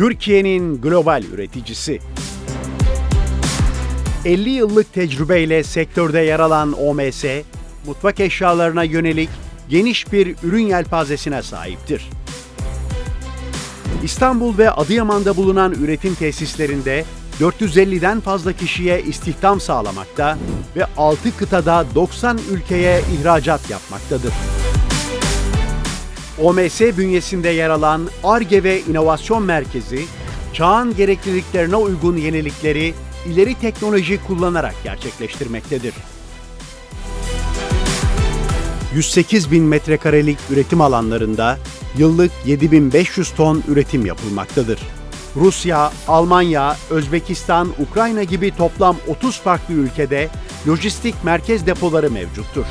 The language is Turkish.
Türkiye'nin global üreticisi. 50 yıllık tecrübeyle sektörde yer alan OMS, mutfak eşyalarına yönelik geniş bir ürün yelpazesine sahiptir. İstanbul ve Adıyaman'da bulunan üretim tesislerinde 450'den fazla kişiye istihdam sağlamakta ve 6 kıtada 90 ülkeye ihracat yapmaktadır. OMS bünyesinde yer alan ARGE ve İnovasyon Merkezi, çağın gerekliliklerine uygun yenilikleri ileri teknoloji kullanarak gerçekleştirmektedir. 108 bin metrekarelik üretim alanlarında yıllık 7500 ton üretim yapılmaktadır. Rusya, Almanya, Özbekistan, Ukrayna gibi toplam 30 farklı ülkede lojistik merkez depoları mevcuttur.